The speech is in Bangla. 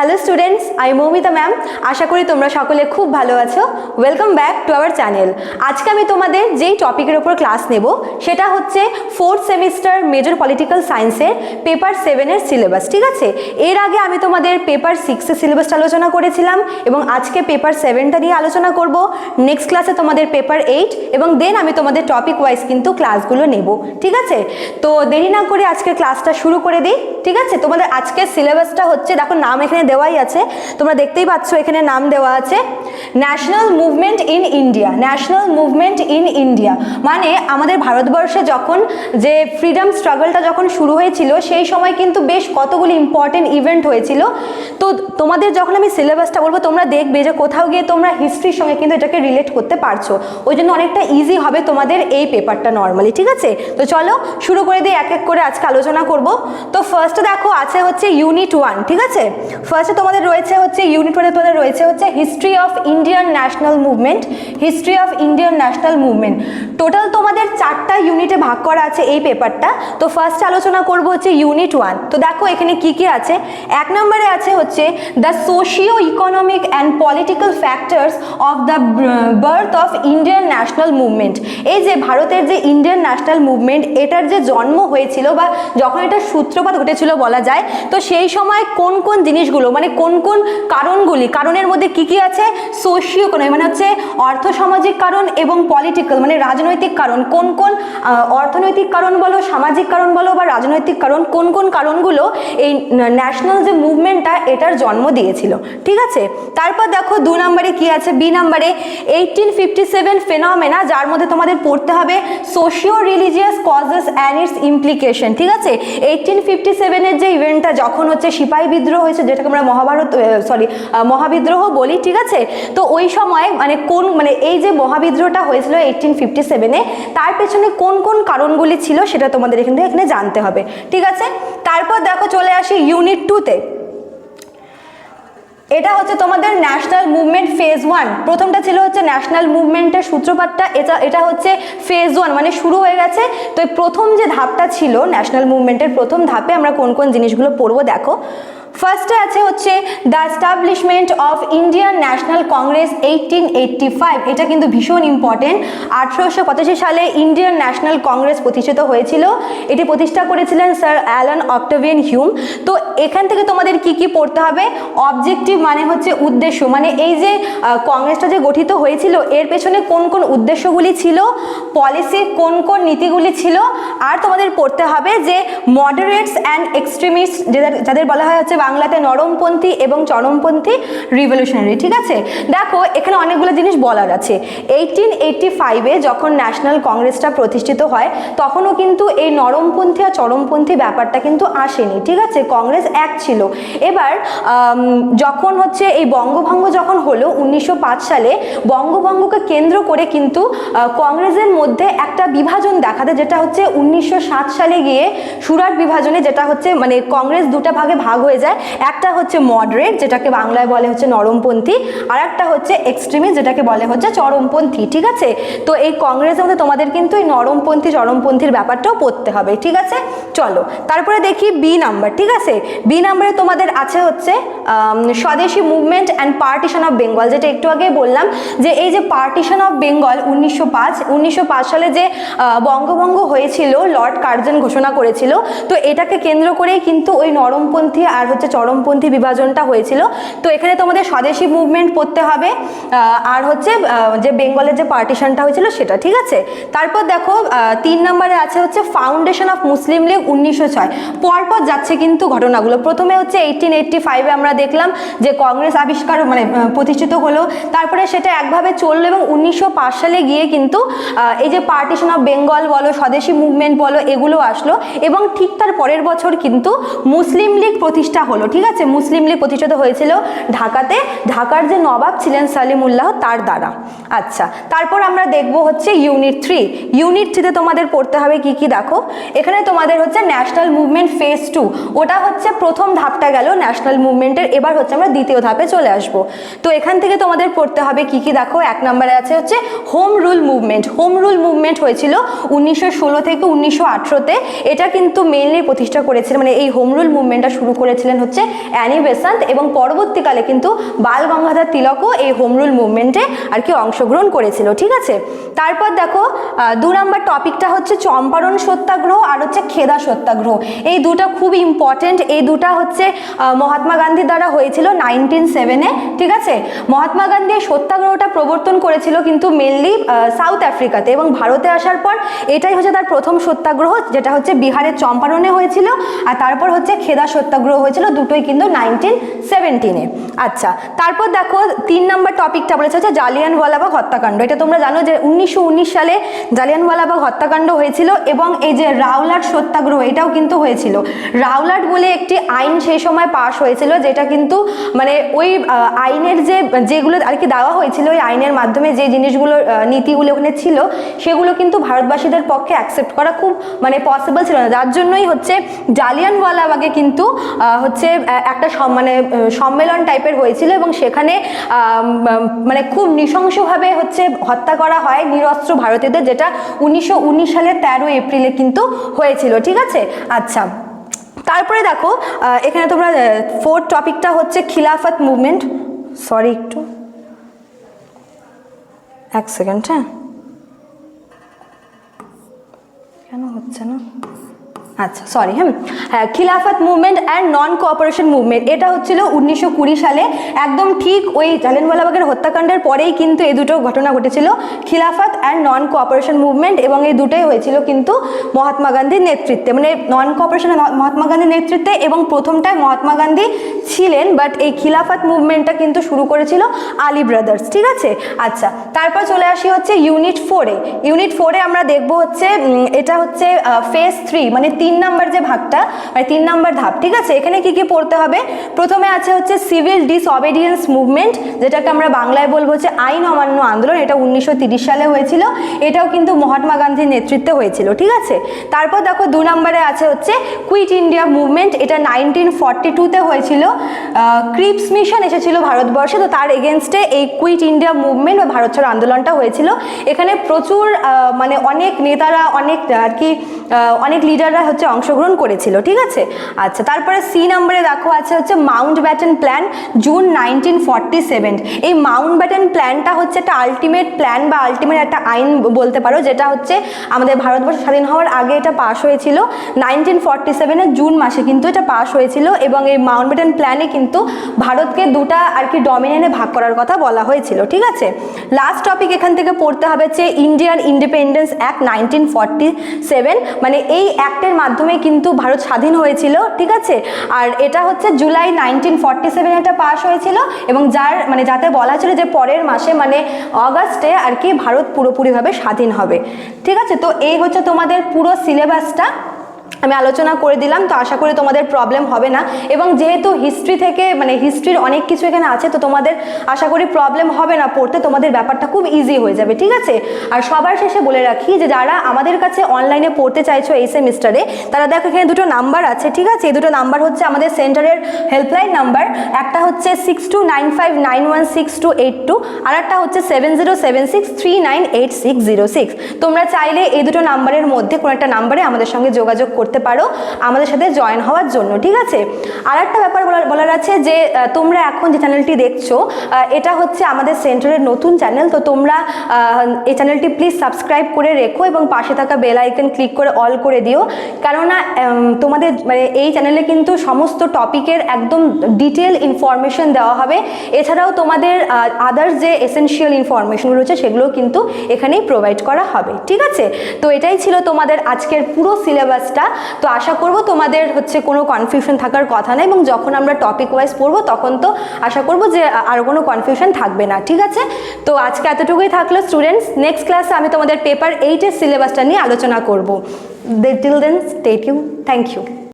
হ্যালো স্টুডেন্টস আমি মৌমিতা ম্যাম আশা করি তোমরা সকলে খুব ভালো আছো। Welcome back to our channel আজকে আমি তোমাদের যেই টপিকের ওপর ক্লাস নেব, সেটা হচ্ছে ফোর্থ সেমিস্টার মেজর পলিটিক্যাল সায়েন্সের পেপার সেভেনের সিলেবাস ঠিক আছে? এর আগে আমি তোমাদের পেপার সিক্সের সিলেবাসটা আলোচনা করেছিলাম এবং আজকে পেপার সেভেনটা নিয়ে আলোচনা করব। নেক্সট ক্লাসে তোমাদের পেপার এইট এবং দেন আমি তোমাদের টপিক ওয়াইজ কিন্তু ক্লাসগুলো নেব, ঠিক আছে? তো দেরি না করে আজকে ক্লাসটা শুরু করে দিই, ঠিক আছে? তোমাদের আজকের সিলেবাসটা হচ্ছে, দেখো নাম এখানে দেওয়াই আছে। তোমরা দেখতেই পাচ্ছ এখানে নাম দেওয়া আছে national movement in India national movement in India মানে আমাদের ভারতবর্ষে যখন যে ফ্রিডম স্ট্রাগলটা যখন শুরু হয়েছিল, সেই সময় কিন্তু বেশ কতগুলি ইম্পর্টেন্ট ইভেন্ট হয়েছিল। তো তোমাদের যখন আমি সিলেবাসটা বলব, তোমরা দেখবে যে কোথাও গিয়ে তোমরা হিস্ট্রির সঙ্গে কিন্তু এটাকে রিলেট করতে পারছ। ওই জন্য অনেকটা ইজি হবে তোমাদের এই পেপারটা নর্মালি ঠিক আছে? তো চলো শুরু করে দিয়ে এক এক করে আজকে আলোচনা করব। তো ফার্স্টে দেখো, আছে হচ্ছে ইউনিট ওয়ান ঠিক আছে? ফার্স্টে তোমাদের রয়েছে হচ্ছে ইউনিট ওয়ানে তোমাদের রয়েছে হচ্ছে history of Indian national movement history of Indian national movement total তোমাদের চারটা ইউনিটে ভাগ করা আছে এই পেপারটা তো ফার্স্ট আলোচনা করব হচ্ছে ইউনিট ওয়ান তো দেখো এখানে কি কি আছে। এক নম্বরে আছে হচ্ছে the socio economic and political factors of the birth of Indian national movement এই যে ভারতের যে ইন্ডিয়ান ন্যাশনাল মুভমেন্ট এটার যে জন্ম হয়েছিল বা যখন এটা সূত্রপাত ঘটেছিল বলা যায়, তো সেই সময় কোন কোন জিনিসগুলো মানে কোন কোন কারণগুলি, কারণের মধ্যে কি কি আছে? সোশিও ইকোনমি মানে হচ্ছে অর্থ সামাজিক কারণ এবং পলিটিক্যাল মানে রাজনৈতিক কারণ। কোন কোন অর্থনৈতিক কারণ বলো, সামাজিক কারণ বলো বা রাজনৈতিক কারণ, কোন কোন কারণগুলো এই ন্যাশনাল যে মুভমেন্টটা এটার জন্ম দিয়েছিল। ঠিক আছে? তারপর দেখো দু নম্বরে কি আছে? বি নম্বরে এইটিন ফিফটি সেভেন ফেনমেনা যার মধ্যে তোমাদের পড়তে হবে socio religious causes and its implication ঠিক আছে? এইটিন ফিফটি সেভেনের যে ইভেন্টটা যখন হচ্ছে সিপাহী বিদ্রোহ হয়েছে, যেটাকে আমরা মহাভারত সরি মহাবিদ্রোহ বলি, ঠিক আছে? তো ওই সময় মানে কোন মানে এই যে মহাবিদ্রোহটা হয়েছিল এইটিন ফিফটি সেভেনে তার পেছনে কোন কোন কারণগুলি ছিল সেটা তোমাদের এখানে এখানে জানতে হবে, ঠিক আছে? তারপর দেখো চলে আসি ইউনিট টুতে এটা হচ্ছে তোমাদের ন্যাশনাল মুভমেন্ট ফেজ ওয়ান প্রথমটা ছিল হচ্ছে ন্যাশনাল মুভমেন্টের সূত্রপাতটা, এটা এটা হচ্ছে ফেজ ওয়ান মানে শুরু হয়ে গেছে। তো প্রথম যে ধাপটা ছিল ন্যাশনাল মুভমেন্টের প্রথম ধাপে আমরা কোন কোন জিনিসগুলো পড়ব, দেখো। ফার্স্টে আছে হচ্ছে the establishment of Indian national Congress eighteen eighty five এটা কিন্তু ভীষণ ইম্পর্টেন্ট আঠেরোশো পঁচাশি সালে ইন্ডিয়ান ন্যাশনাল কংগ্রেস প্রতিষ্ঠিত হয়েছিল। এটি প্রতিষ্ঠা করেছিলেন স্যার অ্যালান অক্টোভিয়ান হিউম। তো এখান থেকে তোমাদের কি কি পড়তে হবে? অবজেক্টিভ মানে হচ্ছে উদ্দেশ্য। মানে এই যে কংগ্রেসটা যে গঠিত হয়েছিল, এর পেছনে কোন কোন উদ্দেশ্যগুলি ছিল? পলিসি কোন কোন নীতিগুলি ছিল? আর তোমাদের পড়তে হবে যে মডারেটস অ্যান্ড এক্সট্রিমিস্ট যাদের বলা হয় হচ্ছে বাংলাতে নরমপন্থী এবং চরমপন্থী রিভলিউশনারি ঠিক আছে? দেখো, এখানে অনেকগুলো জিনিস বলার আছে। এইটিন এইটটি ফাইভে যখন ন্যাশনাল কংগ্রেসটা প্রতিষ্ঠিত হয়, তখনও কিন্তু এই নরমপন্থী আর চরমপন্থী ব্যাপারটা কিন্তু আসেনি, ঠিক আছে? কংগ্রেস এক ছিল। এবার যখন হচ্ছে এই বঙ্গভঙ্গ যখন হলো উনিশশো পাঁচ সালে, বঙ্গভঙ্গকে কেন্দ্র করে কিন্তু কংগ্রেসের মধ্যে একটা বিভাজন দেখা দেয়, যেটা হচ্ছে উনিশশো সাত সালে গিয়ে সুরাট বিভাজনে যেটা হচ্ছে মানে কংগ্রেস দুটা ভাগে ভাগ হয়ে যায়। একটা হচ্ছে মডারেট যেটাকে বাংলায় বলে হচ্ছে নরমপন্থী, আর একটা হচ্ছে এক্সট্রিমিস্ট যেটাকে বলে হচ্ছে চরমপন্থী, ঠিক আছে? তো এই কংগ্রেসের মধ্যে তোমাদের কিন্তু এই নরমপন্থী, চরমপন্থীর ব্যাপারটাও পড়তে হবে, ঠিক আছে? চলো, তারপরে দেখি বি নাম্বার ঠিক আছে? বি নাম্বারে তোমাদের আছে হচ্ছে swadeshi movement and partition of Bengal যেটা একটু আগে বললাম, যে এই যে পার্টিশন অফ বেঙ্গল উনিশশো পাঁচ, উনিশশো সালে যে বঙ্গভঙ্গ হয়েছিল, লর্ড কার্জন ঘোষণা করেছিল, তো এটাকে কেন্দ্র করেই কিন্তু ওই নরমপন্থী আর হচ্ছে চরমপন্থী বিভাজনটা হয়েছিল। তো এখানে তোমাদের স্বদেশী মুভমেন্ট পড়তে হবে। আর হচ্ছে যে বেঙ্গলের যে পার্টিশনটা হয়েছিল সেটা, ঠিক আছে? তারপর দেখো তিন নম্বরে আছে হচ্ছে ফাউন্ডেশন অফ মুসলিম লীগ উনিশশো ছয়। পরপর যাচ্ছে কিন্তু ঘটনাগুলো। প্রথমে হচ্ছে এইটিন এইটটি ফাইভে আমরা দেখলাম যে কংগ্রেস আবিষ্কার মানে প্রতিষ্ঠিত হলো। তারপরে সেটা একভাবে চলল এবং উনিশশো পাঁচ সালে গিয়ে কিন্তু এই যে পার্টিশন অফ বেঙ্গল বলো, স্বদেশী মুভমেন্ট বলো, এগুলো আসলো। এবং ঠিক তার পরের বছর কিন্তু মুসলিম লীগ প্রতিষ্ঠা হলো। ঠিক আছে? মুসলিম লীগ প্রতিষ্ঠিত হয়েছিল ঢাকাতে। ঢাকার যে নবাব ছিলেন সালিমুল্লাহ, তার দ্বারা। আচ্ছা তারপর আমরা দেখব হচ্ছে ইউনিট থ্রি ইউনিট থ্রিতে তোমাদের পড়তে হবে কি কি? দেখো, এখানে তোমাদের হচ্ছে ন্যাশনাল মুভমেন্ট ফেজ টু ওটা হচ্ছে প্রথম ধাপটা গেল ন্যাশনাল মুভমেন্টের এবার হচ্ছে আমরা দ্বিতীয় ধাপে চলে আসব। তো এখান থেকে তোমাদের পড়তে হবে কি কি? দেখো, এক নম্বরে আছে হচ্ছে home rule movement home rule movement হয়েছিল উনিশশো ষোলো থেকে উনিশশো এটা কিন্তু মেনলি প্রতিষ্ঠা করেছিলেন মানে এই হোম রুল মুভমেন্টটা শুরু করেছিলেন হচ্ছে অ্যানি বেসান্ত এবং পরবর্তীকালে কিন্তু বাল গঙ্গাধর তিলকও এই হোম রুল মুভমেন্টে আর কি অংশগ্রহণ করেছিল, ঠিক আছে? তারপর দেখো দু নম্বর টপিকটা হচ্ছে চম্পারণ সত্যাগ্রহ আর হচ্ছে খেদা সত্যাগ্রহ। এই দুটো খুব ইম্পর্টেন্ট এই দুটা হচ্ছে মহাত্মা গান্ধীর দ্বারা হয়েছিল নাইনটিন সেভেনে ঠিক আছে? মহাত্মা গান্ধী সত্যাগ্রহটা প্রবর্তন করেছিল কিন্তু মেনলি সাউথ আফ্রিকাতে এবং ভারতে আসার পর এটাই হচ্ছে তার প্রথম সত্যাগ্রহ, যেটা হচ্ছে বিহারের চম্পারণে হয়েছিল আর তারপর হচ্ছে খেদা সত্যাগ্রহ হয়েছিল দুটোই কিন্তু নাইনটিন সেভেন্টিনে আচ্ছা তারপর দেখো তিন নম্বর টপিকটা বলেছে হচ্ছে জালিয়ানওয়ালাবাগ হত্যাকাণ্ড। এটা তোমরা জানো যে উনিশশো উনিশ সালে জালিয়ানওয়ালাবাগ হত্যাকাণ্ড হয়েছিল এবং এই যে রাওলাট সত্যাগ্রহ এটাও কিন্তু হয়েছিল। রাওলাট বলে একটি আইন সেই সময় পাশ হয়েছিল যেটা কিন্তু মানে ওই আইনের যে যেগুলো আর কি দেওয়া হয়েছিল ওই আইনের মাধ্যমে যে জিনিসগুলো নীতিগুলো ওখানে ছিল সেগুলো কিন্তু ভারতবাসীদের পক্ষে অ্যাকসেপ্ট করা খুব মানে পসিবল ছিল না। যার জন্যই হচ্ছে জালিয়ানওয়ালাবাগে কিন্তু আহ, হচ্ছে একটা মানে সম্মেলন টাইপের হয়েছিল এবং সেখানে মানে খুব নৃশংসভাবে হচ্ছে হত্যা করা হয় নিরস্ত্র ভারতীয়দের, যেটা উনিশশো সালের তেরো এপ্রিলে কিন্তু হয়েছিল, ঠিক আছে? আচ্ছা তারপরে দেখো এখানে তোমরা ফোর্থ টপিকটা হচ্ছে খিলাফত মুভমেন্ট সরি একটু। এক সেকেন্ড হ্যাঁ? কেন হচ্ছে না? আচ্ছা সরি হ্যাঁ হ্যাঁ Khilafat movement and non cooperation movement এটা হচ্ছিল উনিশশো কুড়ি সালে একদম ঠিক ওই জালিয়ানওয়ালাবাগের হত্যাকাণ্ডের পরেই কিন্তু এই দুটো ঘটনা ঘটেছিল, খিলাফত অ্যান্ড নন কোঅপারেশন মুভমেন্ট এবং এই দুটোই হয়েছিল কিন্তু মহাত্মা গান্ধীর নেতৃত্বে মানে নন কোঅপারেশন মহাত্মা গান্ধীর নেতৃত্বে এবং প্রথমটায় মহাত্মা গান্ধী ছিলেন বাট এই খিলাফত মুভমেন্টটা কিন্তু শুরু করেছিল আলী ব্রাদার্স ঠিক আছে? আচ্ছা তারপর চলে আসি হচ্ছে ইউনিট ফোরে ইউনিট ফোরে আমরা দেখব হচ্ছে এটা হচ্ছে ফেজ থ্রি মানে তিন নাম্বার যে ভাগটা মানে তিন নাম্বার ধাপ, ঠিক আছে? এখানে কি কি পড়তে হবে? প্রথমে আছে হচ্ছে সিভিল ডিসঅবেডিয়েন্স মুভমেন্ট যেটাকে আমরা বাংলায় বলব হচ্ছে আইন অমান্য আন্দোলন। এটা উনিশশো সালে হয়েছিল। এটাও কিন্তু মহাত্মা গান্ধীর নেতৃত্বে হয়েছিল, ঠিক আছে? তারপর দেখো দু নম্বরে আছে হচ্ছে কুইট ইন্ডিয়া মুভমেন্ট এটা নাইনটিন ফর্টি টুতে হয়েছিল। ক্রিপস মিশন এসেছিল ভারতবর্ষে। তো তার এগেনস্টে এই কুইট ইন্ডিয়া মুভমেন্ট বা ভারত ছাড়ো আন্দোলনটা হয়েছিল। এখানে প্রচুর মানে অনেক নেতারা, অনেক, আর কি অনেক লিডাররা হচ্ছে অংশগ্রহণ করেছিল, ঠিক আছে? আচ্ছা তারপরে সি নম্বরে দেখো আছে হচ্ছে Mountbatten plan June nineteen forty seven এই মাউন্ট ব্যাটেন প্ল্যানটা হচ্ছে একটা আলটিমেট প্ল্যান বা আলটিমেট একটা আইন বলতে পারো, যেটা হচ্ছে আমাদের ভারতবর্ষ স্বাধীন হওয়ার আগে এটা পাশ হয়েছিল। নাইনটিন ফর্টি সেভেনের জুন মাসে কিন্তু এটা পাশ হয়েছিল এবং এই মাউন্ট ব্যাটেন প্ল্যানে কিন্তু ভারতকে দুটা আর কি ডমিনেন্টে ভাগ করার কথা বলা হয়েছিল, ঠিক আছে? লাস্ট টপিক এখান থেকে পড়তে হবে যে Indian independence act nineteen forty seven মানে এই অ্যাক্টের মাধ্যমে কিন্তু ভারত স্বাধীন হয়েছিল, ঠিক আছে? আর এটা হচ্ছে জুলাই নাইনটিন ফর্টি সেভেন এটা পাশ হয়েছিল এবং যার মানে যাতে বলা ছিল যে পরের মাসে মানে অগাস্টে আর কি ভারত পুরোপুরিভাবে স্বাধীন হবে, ঠিক আছে? তো এই হচ্ছে তোমাদের পুরো সিলেবাসটা আমি আলোচনা করে দিলাম, তো আশা করি তোমাদের প্রবলেম হবে না। এবং যেহেতু হিস্ট্রি থেকে মানে হিস্ট্রির অনেক কিছু এখানে আছে, তো তোমাদের আশা করি প্রবলেম হবে না পড়তে, তোমাদের ব্যাপারটা খুব ইজি হয়ে যাবে, ঠিক আছে? আর সবার শেষে বলে রাখি যে, যারা আমাদের কাছে অনলাইনে পড়তে চাইছো এই সেমিস্টারে তারা দেখো এখানে দুটো নাম্বার আছে, ঠিক আছে? এই দুটো নাম্বার হচ্ছে আমাদের সেন্টারের হেল্পলাইন নাম্বার একটা হচ্ছে six two nine five nine one six two eight two আর একটা হচ্ছে seven zero seven six three nine eight six zero six তোমরা চাইলে এই দুটো নাম্বারের মধ্যে কোনো একটা নাম্বারে আমাদের সঙ্গে যোগাযোগ করতে পারো আমাদের সাথে জয়েন হওয়ার জন্য, ঠিক আছে? আর একটা ব্যাপার বলার বলার আছে যে তোমরা এখন যে চ্যানেলটি দেখছ এটা হচ্ছে আমাদের সেন্টারের নতুন চ্যানেল তো তোমরা এই চ্যানেলটি প্লিজ সাবস্ক্রাইব করে রেখো এবং পাশে থাকা বেল আইকন ক্লিক করে অল করে দিও। কেননা তোমাদের মানে এই চ্যানেলে কিন্তু সমস্ত টপিকের একদম ডিটেল ইনফরমেশন দেওয়া হবে। এছাড়াও তোমাদের আদার্স যে এসেনশিয়াল ইনফরমেশনগুলো রয়েছে সেগুলো কিন্তু এখানেই প্রোভাইড করা হবে, ঠিক আছে? তো এটাই ছিল তোমাদের আজকের পুরো সিলেবাসটা তো আশা করব তোমাদের হচ্ছে কোনো কনফিউশন থাকার কথা নেই এবং যখন আমরা টপিক ওয়াইজ পড়ব তখন তো আশা করব যে আর কোনো কনফিউশন থাকবে না, ঠিক আছে? তো আজকে এতটুকুই থাকল স্টুডেন্টস নেক্সট ক্লাসে আমি তোমাদের পেপার এইটের সিলেবাসটা নিয়ে আলোচনা করব। টিল দেন স্টেট ইউ থ্যাংক ইউ